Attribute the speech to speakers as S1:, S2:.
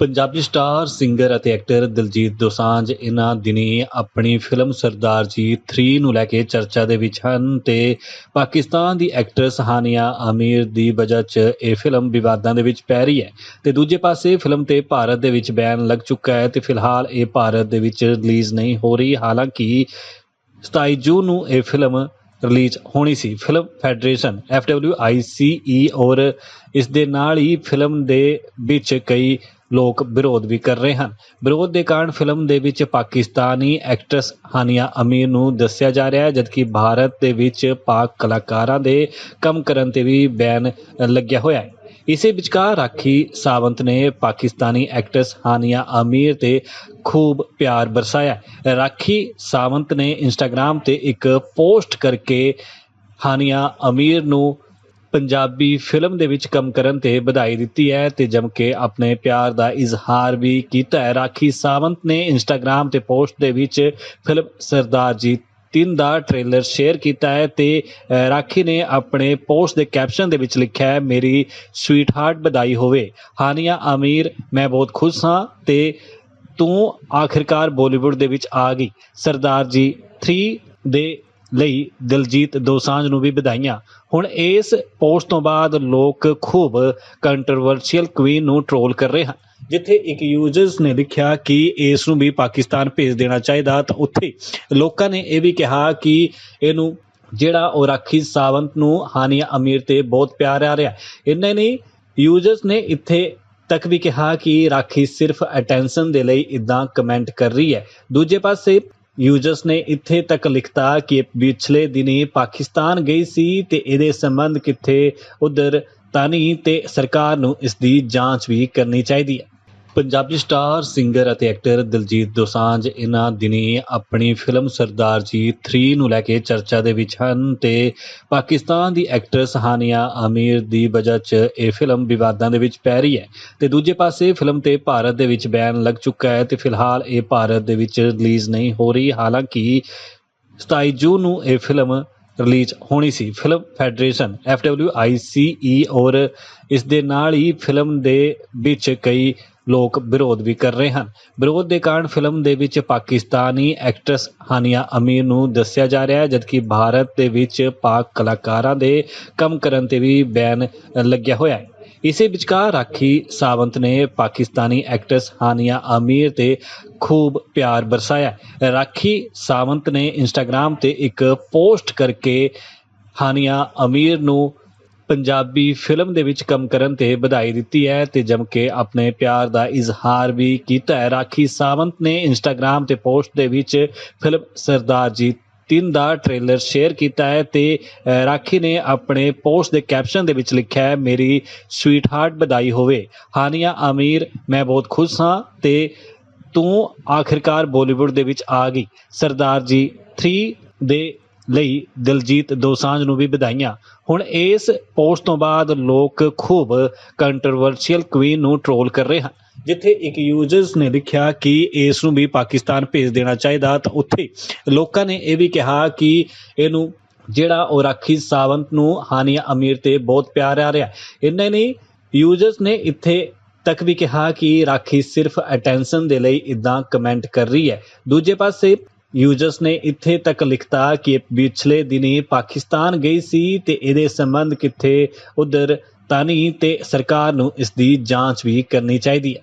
S1: Punjabi star, singer ਅਤੇ actor Diljit Dosanjh ਇਹਨਾਂ ਦਿਨੀ ਆਪਣੀ ਫਿਲਮ ਸਰਦਾਰ ਜੀ 3 ਨੂੰ ਲੈ ਕੇ ਚਰਚਾ ਦੇ ਵਿੱਚ ਹਨ ਤੇ ਪਾਕਿਸਤਾਨ ਦੀ ਐਕਟਰਸ ਹਾਨੀਆ ਆਮੀਰ ਦੀ ਵਜ੍ਹਾ 'ਚ ਇਹ ਫਿਲਮ ਵਿਵਾਦਾਂ ਦੇ ਵਿੱਚ ਪੈ ਰਹੀ ਹੈ। ਤੇ ਦੂਜੇ ਪਾਸੇ ਫਿਲਮ ਤੇ ਭਾਰਤ ਦੇ ਵਿੱਚ ਬੈਨ ਲੱਗ ਚੁੱਕਾ ਹੈ ਤੇ ਫਿਲਹਾਲ ਇਹ ਭਾਰਤ ਦੇ ਵਿੱਚ ਰਿਲੀਜ਼ ਨਹੀਂ ਹੋ ਰਹੀ। ਹਾਲਾਂਕਿ 27 ਜੂਨ ਨੂੰ ਇਹ ਫਿਲਮ ਰਿਲੀਜ਼ ਹੋਣੀ ਸੀ। ਫਿਲਮ ਫੈਡਰੇਸ਼ਨ FWICE ਔਰ ਇਸ ਦੇ ਨਾਲ ਹੀ ਫਿਲਮ ਦੇ ਵਿੱਚ ਕਈ ਲੋਕ ਵਿਰੋਧ ਵੀ ਕਰ ਰਹੇ ਹਨ। ਵਿਰੋਧ ਦੇ ਕਾਰਨ ਫਿਲਮ ਦੇ ਵਿੱਚ ਪਾਕਿਸਤਾਨੀ ਐਕਟਰੈਸ ਹਾਨੀਆ ਅਮੀਰ ਨੂੰ ਦੱਸਿਆ ਜਾ ਰਿਹਾ ਹੈ, ਜਦਕਿ ਭਾਰਤ ਦੇ ਵਿੱਚ ਪਾਕ ਕਲਾਕਾਰਾਂ ਦੇ ਕੰਮ ਕਰਨ ਤੇ ਵੀ ਬੈਨ ਲੱਗਿਆ ਹੋਇਆ ਹੈ। ਇਸੇ ਵਿਚਕਾਰ ਰਾਖੀ ਸਾਵੰਤ ਨੇ ਪਾਕਿਸਤਾਨੀ ਐਕਟਰੈਸ ਹਾਨੀਆ ਅਮੀਰ ਤੇ ਖੂਬ ਪਿਆਰ ਬਰਸਾਇਆ ਰਾਖੀ ਸਾਵੰਤ ਨੇ ਇੰਸਟਾਗ੍ਰam ਤੇ ਇੱਕ ਪੋਸਟ ਕਰਕੇ ਹਾਨੀਆ ਅਮੀਰ ਨੂੰ ਪੰਜਾਬੀ ਫਿਲਮ ਦੇ ਵਿੱਚ ਕੰਮ ਕਰਨ ਤੇ ਵਧਾਈ ਦਿੱਤੀ ਹੈ ਤੇ ਜਮ ਕੇ ਆਪਣੇ ਪਿਆਰ ਦਾ ਇਜ਼ਹਾਰ ਵੀ ਕੀਤਾ ਹੈ। ਰਾਖੀ ਸਾਵੰਤ ਨੇ ਇੰਸਟਾਗ੍ਰam ਤੇ ਪੋਸਟ ਦੇ ਵਿੱਚ ਫਿਲਮ ਸਰਦਾਰ ਜੀ ਤਿੰਨ ਦਾ ਟ੍ਰੇਲਰ ਸ਼ੇਅਰ ਕੀਤਾ ਹੈ ਤੇ ਰਾਖੀ ਨੇ ਆਪਣੇ ਪੋਸਟ ਦੇ ਕੈਪਸ਼ਨ ਦੇ ਵਿੱਚ ਲਿਖਿਆ ਹੈ, ਮੇਰੀ ਸਵੀਟ ਹਾਰਟ ਵਧਾਈ ਹੋਵੇ। ਹਾਨੀਆ ਅਮੀਰ, ਮੈਂ ਬਹੁਤ ਖੁਸ਼ ਹਾਂ ਤੇ ਤੂੰ ਆਖਿਰਕਾਰ ਬਾਲੀਵੁੱਡ ਦੇ ਵਿੱਚ ਆ ਗਈ। ਸਰਦਾਰ ਜੀ 3 ਦੇ ਲਈ ਦਿਲਜੀਤ ਦੋਸਾਂਝ ਨੂੰ ਵੀ ਵਧਾਈਆਂ। ਹੁਣ ਇਸ ਪੋਸਟ ਤੋਂ ਬਾਅਦ ਲੋਕ ਖੂਬ ਕੰਟਰੋਵਰਸ਼ੀਅਲ ਕੁਈਨ ਨੂੰ ਟ੍ਰੋਲ ਕਰ ਰਹੇ ਹਨ। ਜਿੱਥੇ ਇੱਕ ਯੂਜ਼ਰਸ ਨੇ ਲਿਖਿਆ ਕਿ ਇਸ ਨੂੰ ਵੀ ਪਾਕਿਸਤਾਨ ਭੇਜ ਦੇਣਾ ਚਾਹੀਦਾ, ਤਾਂ ਉੱਥੇ ਲੋਕਾਂ ਨੇ ਇਹ ਵੀ ਕਿਹਾ ਕਿ ਇਹਨੂੰ ਜਿਹੜਾ ਉਹ ਰਾਖੀ ਸਾਵੰਤ ਨੂੰ ਹਾਨੀਆ ਅਮੀਰ ਤੇ ਬਹੁਤ ਪਿਆਰ ਆ ਰਿਹਾ। ਇੰਨੇ ਨਹੀਂ ਯੂਜ਼ਰਸ ਨੇ ਇੱਥੇ ਤੱਕ ਵੀ ਕਿਹਾ ਕਿ ਰਾਖੀ ਸਿਰਫ ਅਟੈਂਸ਼ਨ ਦੇ ਲਈ ਇਦਾਂ ਕਮੈਂਟ ਕਰ ਰਹੀ ਹੈ। ਦੂਜੇ ਪਾਸੇ ਯੂਜ਼ਰਸ ਨੇ ਇੱਥੇ ਤੱਕ ਲਿਖਤਾ ਕਿ ਪਿਛਲੇ ਦਿਨੀ ਪਾਕਿਸਤਾਨ ਗਈ ਸੀ ਤੇ ਇਹਦੇ ਸੰਬੰਧ ਕਿੱਥੇ, ਉਧਰ ਤਾਨੀ ਤੇ ਸਰਕਾਰ ਨੂੰ ਇਸ ਦੀ ਜਾਂਚ ਵੀ ਕਰਨੀ ਚਾਹੀਦੀ ਹੈ। ਪੰਜਾਬੀ ਸਟਾਰ ਸਿੰਗਰ ਅਤੇ ਐਕਟਰ ਦਿਲਜੀਤ ਦੋਸਾਂਝ ਇਹਨਾਂ ਦਿਨੀ ਆਪਣੀ ਫਿਲਮ ਸਰਦਾਰ ਜੀ 3 ਨੂੰ ਲੈ ਕੇ ਚਰਚਾ ਦੇ ਵਿੱਚ ਹਨ ਤੇ ਪਾਕਿਸਤਾਨ ਦੀ ਐਕਟਰਸ ਹਾਨੀਆ ਆਮੀਰ ਦੀ ਵਜ੍ਹਾ 'ਚ ਇਹ ਫਿਲਮ ਵਿਵਾਦਾਂ ਦੇ ਵਿੱਚ ਪੈ ਰਹੀ ਹੈ। ਤੇ ਦੂਜੇ ਪਾਸੇ ਫਿਲਮ ਤੇ ਭਾਰਤ ਦੇ ਵਿੱਚ ਬੈਨ ਲੱਗ ਚੁੱਕਾ ਹੈ ਤੇ ਫਿਲਹਾਲ ਇਹ ਭਾਰਤ ਦੇ ਵਿੱਚ ਰਿਲੀਜ਼ ਨਹੀਂ ਹੋ ਰਹੀ। ਹਾਲਾਂਕਿ 27 ਜੂਨ ਨੂੰ ਇਹ ਫਿਲਮ ਰਿਲੀਜ਼ ਹੋਣੀ ਸੀ। ਫਿਲਮ ਫੈਡਰੇਸ਼ਨ FWICE ਔਰ ਇਸ ਦੇ ਨਾਲ ਹੀ ਫਿਲਮ ਦੇ ਵਿੱਚ ਕਈ ਲੋਕ ਵਿਰੋਧ ਵੀ ਕਰ ਰਹੇ ਹਨ। ਵਿਰੋਧ ਦੇ ਕਾਰਨ ਫਿਲਮ ਦੇ ਵਿੱਚ ਪਾਕਿਸਤਾਨੀ ਐਕਟਰੈਸ ਹਾਨੀਆ ਅਮੀਰ ਨੂੰ ਦੱਸਿਆ ਜਾ ਰਿਹਾ ਹੈ, ਜਦਕਿ ਭਾਰਤ ਦੇ ਵਿੱਚ ਪਾਕ ਕਲਾਕਾਰਾਂ ਦੇ ਕੰਮ ਕਰਨ ਤੇ ਵੀ ਬੈਨ ਲੱਗਿਆ ਹੋਇਆ ਹੈ। ਇਸੇ ਵਿਚਕਾਰ ਰਾਖੀ ਸਾਵੰਤ ਨੇ ਪਾਕਿਸਤਾਨੀ ਐਕਟਰੈਸ ਹਾਨੀਆ ਅਮੀਰ ਤੇ ਖੂਬ ਪਿਆਰ ਬਰਸਾਇਆ ਰਾਖੀ ਸਾਵੰਤ ਨੇ ਇੰਸਟਾਗ੍ਰam ਤੇ ਇੱਕ ਪੋਸਟ ਕਰਕੇ ਹਾਨੀਆ ਅਮੀਰ ਨੂੰ ਪੰਜਾਬੀ ਫਿਲਮ ਦੇ ਵਿੱਚ ਕੰਮ ਕਰਨ ਤੇ ਵਧਾਈ ਦਿੱਤੀ ਹੈ ਤੇ ਜਮ ਕੇ ਆਪਣੇ ਪਿਆਰ ਦਾ ਇਜ਼ਹਾਰ ਵੀ ਕੀਤਾ ਹੈ। ਰਾਖੀ ਸਾਵੰਤ ਨੇ ਇੰਸਟਾਗ੍ਰam ਤੇ ਪੋਸਟ ਦੇ ਵਿੱਚ ਫਿਲਮ ਸਰਦਾਰ ਜੀ ਤਿੰਨ ਦਾ ਟ੍ਰੇਲਰ ਸ਼ੇਅਰ ਕੀਤਾ ਹੈ ਤੇ ਰਾਖੀ ਨੇ ਆਪਣੇ ਪੋਸਟ ਦੇ ਕੈਪਸ਼ਨ ਦੇ ਵਿੱਚ ਲਿਖਿਆ ਹੈ, ਮੇਰੀ ਸਵੀਟ ਹਾਰਟ ਵਧਾਈ ਹੋਵੇ। ਹਾਨੀਆ ਅਮੀਰ, ਮੈਂ ਬਹੁਤ ਖੁਸ਼ ਹਾਂ ਤੇ ਤੂੰ ਆਖਿਰਕਾਰ ਬਾਲੀਵੁੱਡ ਦੇ ਵਿੱਚ ਆ ਗਈ। ਸਰਦਾਰ ਜੀ 3 ਦੇ ਲਈ ਦਿਲਜੀਤ ਦੋਸਾਂਝ ਨੂੰ ਵੀ ਵਧਾਈਆਂ। ਹੁਣ ਇਸ ਪੋਸਟ ਤੋਂ ਬਾਅਦ ਲੋਕ ਖੂਬ ਕੰਟਰੋਵਰਸ਼ੀਅਲ ਕੁਈਨ ਨੂੰ ਟ੍ਰੋਲ ਕਰ ਰਹੇ ਹਨ। ਜਿੱਥੇ ਇੱਕ ਯੂਜ਼ਰਸ ਨੇ ਲਿਖਿਆ ਕਿ ਇਸ ਨੂੰ ਵੀ ਪਾਕਿਸਤਾਨ ਭੇਜ ਦੇਣਾ ਚਾਹੀਦਾ, ਤਾਂ ਉੱਥੇ ਲੋਕਾਂ ਨੇ ਇਹ ਵੀ ਕਿਹਾ ਕਿ ਇਹਨੂੰ ਜਿਹੜਾ ਉਹ ਰਾਖੀ ਸਾਵੰਤ ਨੂੰ ਹਾਨੀਆ ਅਮੀਰ ਤੇ ਬਹੁਤ ਪਿਆਰ ਆ ਰਿਹਾ। ਇੰਨੇ ਨਹੀਂ ਯੂਜ਼ਰਸ ਨੇ ਇੱਥੇ ਤੱਕ ਵੀ ਕਿਹਾ ਕਿ ਰਾਖੀ ਸਿਰਫ ਅਟੈਂਸ਼ਨ ਦੇ ਲਈ ਇਦਾਂ ਕਮੈਂਟ ਕਰ ਰਹੀ ਹੈ। ਦੂਜੇ ਪਾਸੇ ਯੂਜ਼ਰਸ ਨੇ ਇੱਥੇ ਤੱਕ ਲਿਖਤਾ ਕਿ ਪਿਛਲੇ ਦਿਨੀ ਪਾਕਿਸਤਾਨ ਗਈ ਸੀ ਤੇ ਇਹਦੇ ਸੰਬੰਧ ਕਿੱਥੇ, ਉਧਰ ਤਾਨੀ ਤੇ ਸਰਕਾਰ ਨੂੰ ਇਸ ਦੀ ਜਾਂਚ ਵੀ ਕਰਨੀ ਚਾਹੀਦੀ ਹੈ।